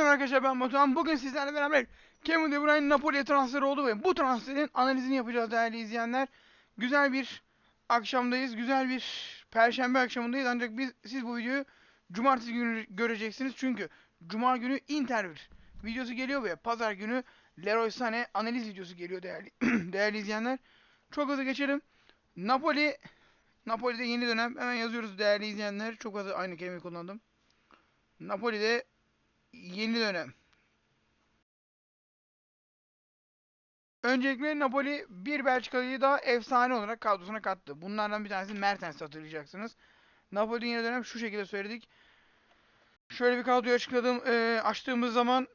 Merhaba arkadaşlar ben Batuhan. Bugün sizlerle beraber Kevin De Bruyne Napoli'ye transfer oldu ve bu transferin analizini yapacağız değerli izleyenler. Güzel bir akşamdayız. Güzel bir perşembe akşamındayız. Ancak biz siz bu videoyu cumartesi günü göreceksiniz. Çünkü cuma günü Inter videosu geliyor ve pazar günü Leroy Sané analiz videosu geliyor değerli değerli izleyenler. Çok hızlı geçelim. Napoli Napoli'de yeni dönem hemen yazıyoruz değerli izleyenler. Çok hızlı aynı kelimeyi kullandım. Napoli'de yeni dönem. Öncelikle Napoli bir Belçikalı'yı daha efsane olarak kadrosuna kattı. Bunlardan bir tanesi Mertens hatırlayacaksınız. Napoli yeni dönem şu şekilde söyledik. Şöyle bir kadroyu açıkladım, e, açtığımız zaman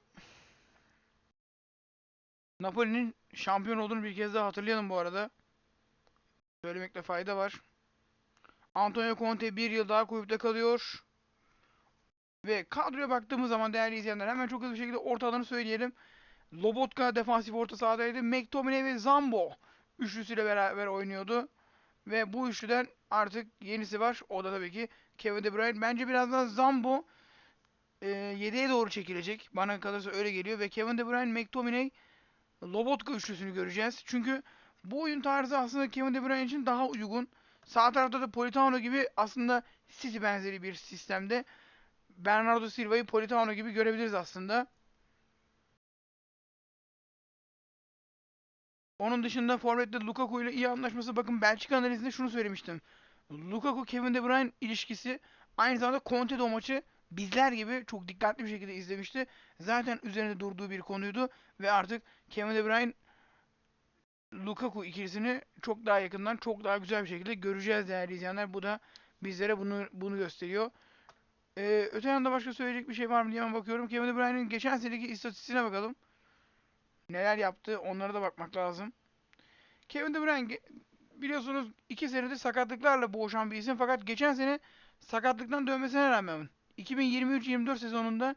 Napoli'nin şampiyon olduğunu bir kez daha hatırlayalım bu arada. Söylemekte fayda var. Antonio Conte bir yıl daha kulüpte kalıyor. Ve kadroya baktığımız zaman değerli izleyenler hemen çok hızlı bir şekilde orta alanı söyleyelim. Lobotka defansif orta sahadaydı. McTominay ve Zambo üçlüsüyle beraber oynuyordu. Ve bu üçlüden artık yenisi var. O da tabii ki Kevin De Bruyne. Bence biraz daha Zambo e, yedeğe doğru çekilecek. Bana kalırsa öyle geliyor. Ve Kevin De Bruyne, McTominay, Lobotka üçlüsünü göreceğiz. Çünkü bu oyun tarzı aslında Kevin De Bruyne için daha uygun. Sağ tarafta da Politano gibi aslında City benzeri bir sistemde. Bernardo Silva'yı Politano gibi görebiliriz aslında. Onun dışında forvette Lukaku ile iyi anlaşması. Bakın Belçika analizinde şunu söylemiştim. Lukaku Kevin De Bruyne ilişkisi aynı zamanda Conte o maçı bizler gibi çok dikkatli bir şekilde izlemişti. Zaten üzerinde durduğu bir konuydu ve artık Kevin De Bruyne Lukaku ikilisini çok daha yakından, çok daha güzel bir şekilde göreceğiz değerli izleyenler. Bu da bizlere bunu bunu gösteriyor. Ee, öte yanda başka söyleyecek bir şey var mı diye bakıyorum. Kevin De Bruyne'in geçen seneki istatistiğine bakalım. Neler yaptı onlara da bakmak lazım. Kevin De Bruyne biliyorsunuz iki senedir sakatlıklarla boğuşan bir isim. Fakat geçen sene sakatlıktan dönmesine rağmen 2023-24 sezonunda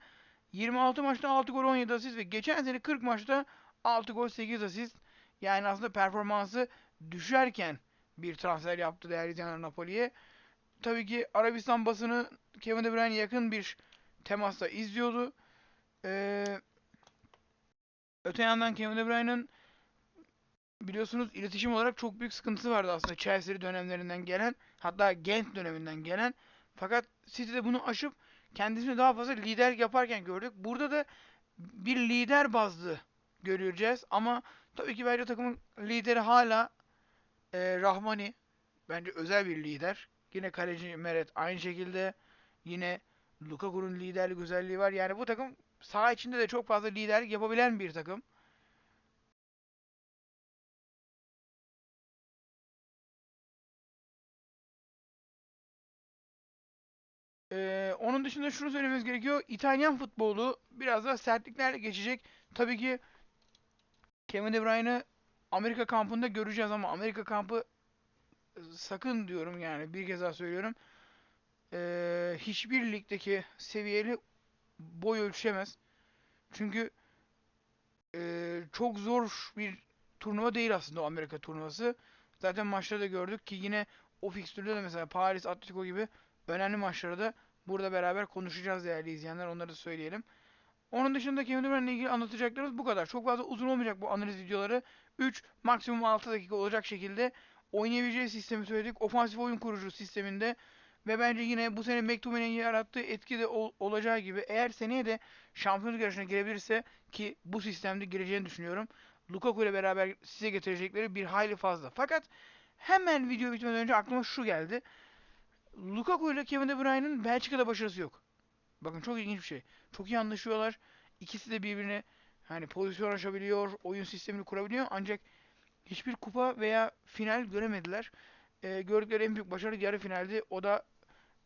26 maçta 6 gol 17 asist ve geçen sene 40 maçta 6 gol 8 asist. Yani aslında performansı düşerken bir transfer yaptı değerli izleyenler Napoli'ye. Tabii ki Arabistan basını Kevin De Bruyne yakın bir temasta izliyordu. Ee, öte yandan Kevin De Bruyne'ın biliyorsunuz iletişim olarak çok büyük sıkıntısı vardı aslında Chelsea dönemlerinden gelen hatta Gent döneminden gelen. Fakat City'de bunu aşıp kendisini daha fazla lider yaparken gördük. Burada da bir lider bazlı göreceğiz ama tabii ki bence takımın lideri hala e, Rahmani. Bence özel bir lider. Yine kaleci Meret aynı şekilde. Yine Lukaku'nun liderlik özelliği var. Yani bu takım saha içinde de çok fazla liderlik yapabilen bir takım. Ee, onun dışında şunu söylememiz gerekiyor. İtalyan futbolu biraz daha sertliklerle geçecek. Tabii ki Kevin De Bruyne'ı Amerika kampında göreceğiz ama Amerika kampı sakın diyorum yani bir kez daha söylüyorum. Ee, hiçbir ligdeki seviyeli boy ölçemez. Çünkü e, çok zor bir turnuva değil aslında o Amerika turnuvası. Zaten maçlarda gördük ki yine o fikstürde de mesela Paris, Atletico gibi önemli maçları da burada beraber konuşacağız değerli izleyenler. Onları da söyleyelim. Onun dışında Kevin ile ilgili anlatacaklarımız bu kadar. Çok fazla uzun olmayacak bu analiz videoları. 3 maksimum 6 dakika olacak şekilde oynayabileceği sistemi söyledik. Ofansif oyun kurucu sisteminde ve bence yine bu sene McTominay'in yarattığı etki de ol, olacağı gibi eğer seneye de şampiyonluk yarışına girebilirse ki bu sistemde gireceğini düşünüyorum. Lukaku ile beraber size getirecekleri bir hayli fazla. Fakat hemen video bitmeden önce aklıma şu geldi. Lukaku ile Kevin De Bruyne'ın Belçika'da başarısı yok. Bakın çok ilginç bir şey. Çok iyi anlaşıyorlar. İkisi de birbirine hani pozisyon açabiliyor, oyun sistemini kurabiliyor ancak hiçbir kupa veya final göremediler. E, gördükleri en büyük başarı yarı finaldi. O da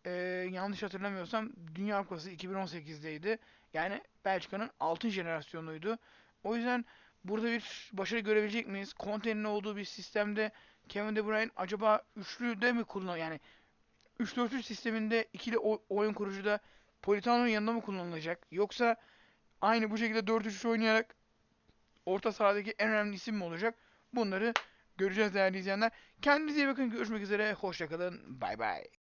e, yanlış hatırlamıyorsam Dünya Kupası 2018'deydi. Yani Belçika'nın altın jenerasyonuydu. O yüzden burada bir başarı görebilecek miyiz? Conte'nin olduğu bir sistemde Kevin De Bruyne acaba üçlüde mi kullan yani 3-4-3 sisteminde ikili oyun kurucuda Politano'nun yanında mı kullanılacak? Yoksa aynı bu şekilde 4-3-3 oynayarak orta sahadaki en önemli isim mi olacak? Bunları göreceğiz değerli izleyenler. Kendinize iyi bakın. Görüşmek üzere. Hoşçakalın. Bay bay.